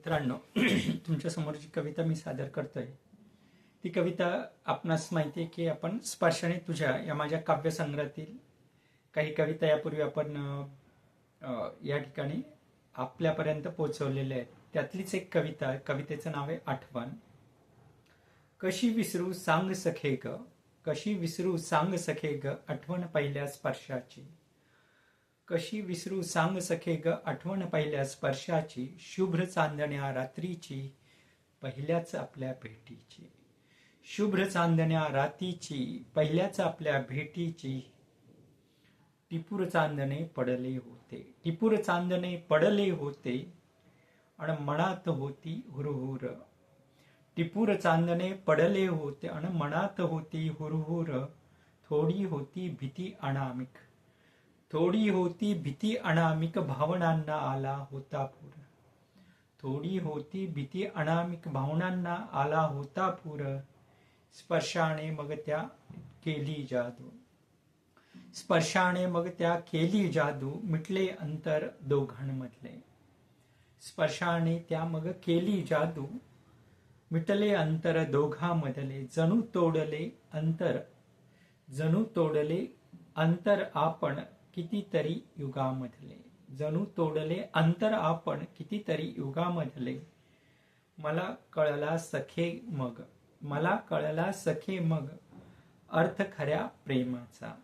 मित्रांनो तुमच्यासमोर जी कविता मी सादर करतोय ती कविता आपणास माहिती आहे की आपण स्पर्शाने तुझ्या या माझ्या काव्यसंग्रहातील काही कविता यापूर्वी आपण या ठिकाणी आपल्यापर्यंत पोहोचवलेल्या आहेत. त्यातलीच एक कविता कवितेचं नाव आहे आठवण. कशी विसरू सांग सखे ग कशी विसरू सांग सखे ग आठवण पहिल्या स्पर्शाची. कशी विसरू सांग सखे ग आठवण पहिल्या स्पर्शाची शुभ्र चांदण्या रात्रीची पहिल्याच आपल्या भेटीची. शुभ्र चांदण्या रातीची पहिल्याच आपल्या भेटीची. टिपूर चांदणे पडले होते. टिपूर चांदणे पडले होते. आणि मनात होती हुरहुर. टिपूर चांदणे पडले होते आणि मनात होती हुरहुर. थोडी होती भीती अनामिक. थोडी होती भीती अनामिक भावनांना आला होता पूर. थोडी होती भीती अनामिक भावनांना आला होता पूर. स्पर्शाने मग त्या केली जादू. स्पर्शाने मग त्या केली जादू मिटले अंतर दोघांमधले. स्पर्शाने त्या मग केली जादू मिटले अंतर दोघांमधले. जणू तोडले अंतर जणू तोडले अंतर आपण कितीतरी युगामधले. जणू तोडले अंतर आपण कितीतरी युगामधले. मला कळला सखे मग. मला कळला सखे मग. अर्थ खऱ्या प्रेमाचा.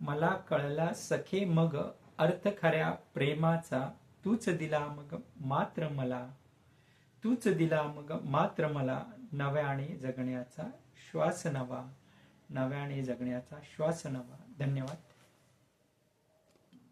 मला कळला सखे मग. अर्थ खऱ्या प्रेमाचा. तूच दिला मग मात्र मला. तूच दिला मग मात्र मला. नव्याने जगण्याचा श्वास नवा. नव्याने जगण्याचा श्वास नवा. धन्यवाद.